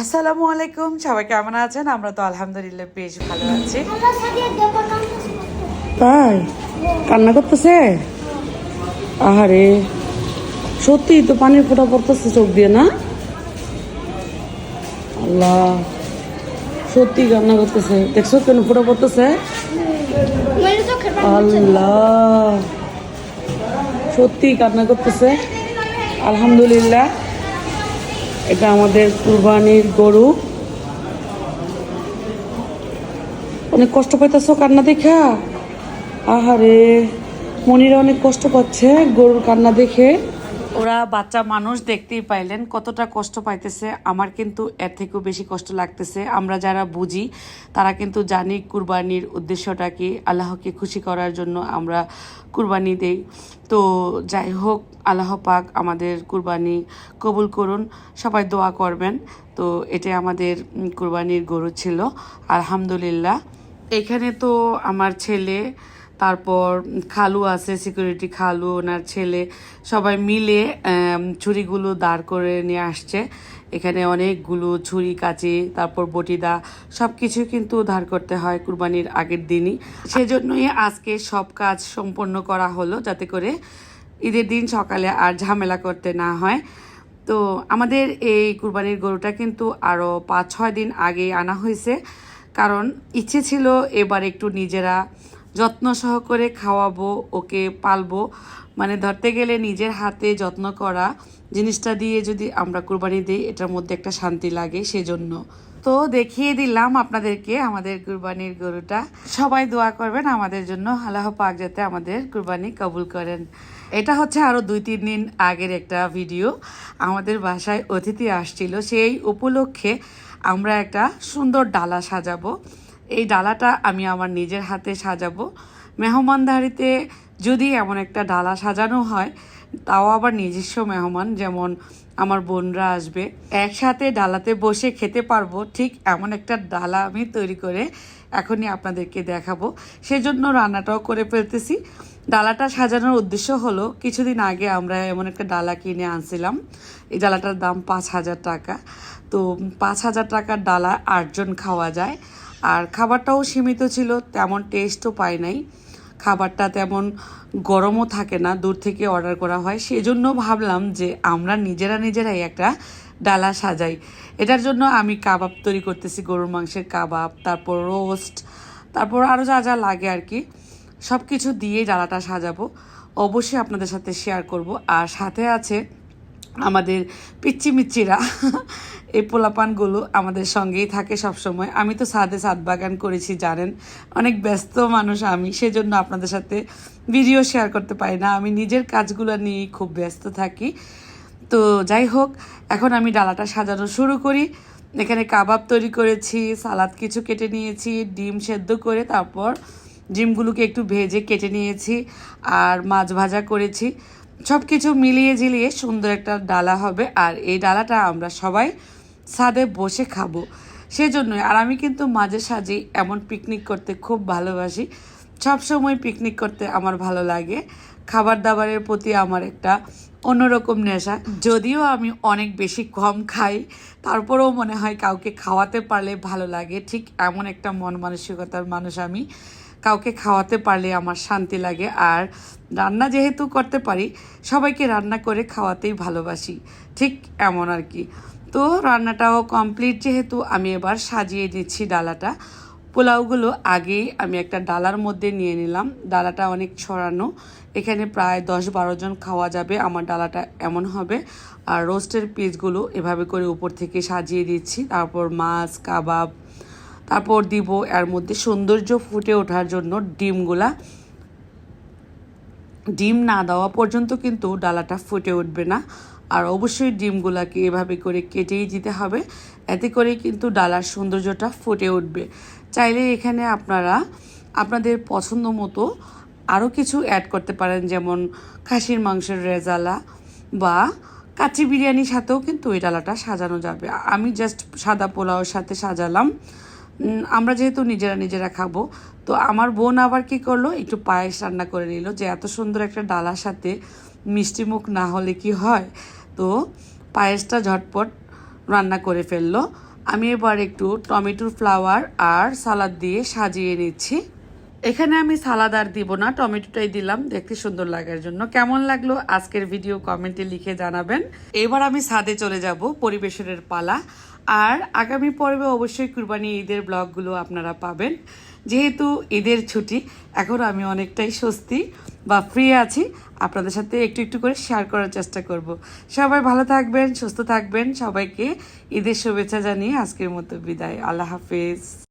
আসসালামু আলাইকুম, সবাই কেমন আছেন? আমরা তো আলহামদুলিল্লাহ বেশ ভালো আছি। তাই? কান্না করতেছে? আহারে সত্যি তো পানির ফোটা পড়তেছে, চোখ দিয়ে, না? আল্লাহ সত্যি কান্না করতেছে। দেখছ কেন ফোটা পড়তেছে? আল্লাহ সত্যি কান্না করতেছে। আলহামদুলিল্লাহ। এটা আমাদের কুরবানির গরু। অনেক কষ্ট পাইতেছো কান্না দেখা? আহারে, মনিরা অনেক কষ্ট পাচ্ছে গরুর কান্না দেখে। ওরা বাচ্চা মানুষ দেখতেই পাইলেন, কতটা কষ্ট পাইতেছে, আমার কিন্তু এর থেকেও বেশি কষ্ট লাগতেছে। আমরা যারা বুঝি, তারা কিন্তু জানি কুরবানির উদ্দেশ্যটা কি, আল্লাহকে খুশি করার জন্য আমরা কুরবানি দেই। তো যাই হোক, আল্লাহ পাক আমাদের কুরবানি কবুল করুন, সবাই দোয়া করবেন। তো এটা আমাদের কুরবানির গরু ছিল, আলহামদুলিল্লাহ। এখানে তো আমার ছেলে তারপর খালু আছে সিকিউরিটি খালু, ওনার ছেলে, সবাই মিলে ছুরিগুলো দাঁড় করে নিয়ে আসছে। এখানে অনেকগুলো ছুরি, কাঁচি, তারপর বটিদা সব কিছু কিন্তু ধার করতে হয় কুরবানির আগের দিনই। সেজন্যই আজকে সব কাজ সম্পন্ন করা হলো যাতে করে ঈদের দিন সকালে আর ঝামেলা করতে না হয়। তো আমাদের এই কুরবানির গরুটা কিন্তু আরও পাঁচ ছয় দিন আগে আনা হয়েছে। কারণ ইচ্ছে ছিল এবার একটু নিজেরা যত্ন সহকারে খাওয়াবো, ওকে পালবো। মানে ধরতে গেলে নিজের হাতে যত্ন করা জিনিসটা দিয়ে যদি আমরা কুরবানি দিই, এটার মধ্যে একটা শান্তি লাগে সেজন্য। তো দেখিয়ে দিলাম আপনাদেরকে আমাদের কুরবানির গরুটা। সবাই দোয়া করবেন আমাদের জন্য। আল্লাহ পাক যাতে আমাদের কুরবানি কবুল করেন। এটা হচ্ছে আরও দুই, তিন দিন আগের একটা ভিডিও। আমাদের বাসায় অতিথি আসছিল। সেই উপলক্ষে আমরা একটা সুন্দর ডালা সাজাবো। এই ডালাটা আমি আমার নিজের হাতে সাজাবো। মেহমানদারিতে যদি এমন একটা ডালা সাজানো হয়, তাও আবার নিজস্ব মেহমান, যেমন আমার বোনরা আসবে। একসাথে ডালাতে বসে খেতে পারব, ঠিক এমন একটা ডালা আমি তৈরি করে এখনই আপনাদেরকে দেখাবো। সেজন্য রান্নাটাও করে ফেলতেছি। ডালাটা সাজানোর উদ্দেশ্য হলো, কিছুদিন আগে আমরা এমন একটা ডালা কিনে আনছিলাম। এই ডালাটার দাম পাঁচ হাজার টাকা। তো পাঁচ হাজার টাকার ডালা আটজন খাওয়া যায়। আর খাবারটাও সীমিত ছিল, তেমন টেস্টও পাই নাই। খাবারটা তেমন গরমও থাকে না, দূর থেকে অর্ডার করা হয়। সেজন্য ভাবলাম যে আমরা নিজেরা নিজেরাই একটা ডালা সাজাই। এটার জন্য আমি কাবাব তৈরি করতেছি, গরুর মাংসের কাবাব, তারপর রোস্ট তারপর আরও যা যা লাগে আর কি। সব কিছু দিয়েই ডালাটা সাজাবো। অবশ্যই আপনাদের সাথে শেয়ার করব। আর সাথে আছে আমাদের পিচ্চি মিচ্চিরা এই পোলাপানগুলো আমাদের সঙ্গেই থাকে সব সময় আমি তো সাদে সাদ বাগান করেছি, জানেন। অনেক ব্যস্ত মানুষ আমি, সেজন্য আপনাদের সাথে ভিডিও শেয়ার করতে পারি না। আমি নিজের কাজগুলো নিয়েই খুব ব্যস্ত থাকি। তো যাই হোক, এখন আমি ডালাটা সাজানো শুরু করি। এখানে কাবাব তৈরি করেছি, সালাদ কিছু কেটে নিয়েছি, ডিম সেদ্ধ করে তারপর ডিমগুলোকে একটু ভেজে কেটে নিয়েছি আর মাছ ভাজা করেছি। সব কিছু মিলিয়ে ঝিলিয়ে সুন্দর একটা ডালা হবে। আর এই ডালাটা আমরা সবাই ছাদে বসে খাব। সেজন্যই। আর আমি কিন্তু মাঝে সাঝে এমন পিকনিক করতে খুব ভালোবাসি। সব সময় পিকনিক করতে আমার ভালো লাগে। খাবার দাবারের প্রতি আমার একটা অন্যরকম নেশা। যদিও আমি অনেক বেশি কম খাই, তারপরেও মনে হয় কাউকে খাওয়াতে পারলে ভালো লাগে। ঠিক এমন একটা মন মানসিকতার মানুষ আমি। কাউকে খাওয়াতে পারলে আমার শান্তি লাগে। আর রান্না যেহেতু করতে পারি, সবাইকে রান্না করে খাওয়াতেই ভালোবাসি। ঠিক এমন আর কি। তো রান্নাটাও কমপ্লিট যেহেতু আমি এবার সাজিয়ে দিচ্ছি ডালাটা। পোলাওগুলো আগেই আমি একটা ডালার মধ্যে নিয়ে নিলাম। ডালাটা অনেক ছড়ানো। এখানে প্রায় দশ বারো জন খাওয়া যাবে। আমার ডালাটা এমন হবে। আর রোস্টের পিসগুলো এভাবে করে উপর থেকে সাজিয়ে দিচ্ছি। তারপর মাছ, কাবাব, তারপর দিব এর মধ্যে সৌন্দর্য ফুটে ওঠার জন্য ডিমগুলা। ডিম না দেওয়া পর্যন্ত কিন্তু ডালাটা ফুটে উঠবে না। আর অবশ্যই ডিমগুলাকে এভাবে করে কেটেই দিতে হবে। এতে করে কিন্তু ডালার সৌন্দর্যটা ফুটে উঠবে। চাইলে এখানে আপনারা আপনাদের পছন্দ মতো আরও কিছু অ্যাড করতে পারেন, যেমন খাসির মাংসের রেজালা বা কাচি বিরিয়ানির সাথেও কিন্তু এই ডালাটা সাজানো যাবে। আমি জাস্ট সাদা পোলাওর সাথে সাজালাম। আমরা যেহেতু নিজেরা নিজেরা খাব, তো আমার বোন আবার কি করল? একটু পায়েস রান্না করে নিল যে এত সুন্দর একটা ডালার সাথে মিষ্টি মুখ না হলে কি হয়? তো পায়েসটা ঝটপট রান্না করে ফেলল। আমি এবার একটু টমেটোর ফ্লাওয়ার আর সালাদ দিয়ে সাজিয়ে নিচ্ছি। এখানে আমি সালাদ আর দিব না, টমেটোটাই দিলাম। দেখতে সুন্দর লাগার জন্য। কেমন লাগল আজকের ভিডিও কমেন্টে লিখে জানাবেন। এবার আমি ছাদে চলে যাব, পরিবেশনের পালা। আর আগামী পর্বে অবশ্যই কুরবানি ঈদের ব্লগগুলো আপনারা পাবেন। যেহেতু ঈদের ছুটি, এখন আমি অনেকটাই স্বস্তি বা ফ্রি আছি। আপনাদের সাথে একটু একটু করে শেয়ার করার চেষ্টা করব। সবাই ভালো থাকবেন, সুস্থ থাকবেন। সবাইকে ঈদের শুভেচ্ছা জানিয়ে আজকের মতো বিদায়। আল্লাহ হাফেজ।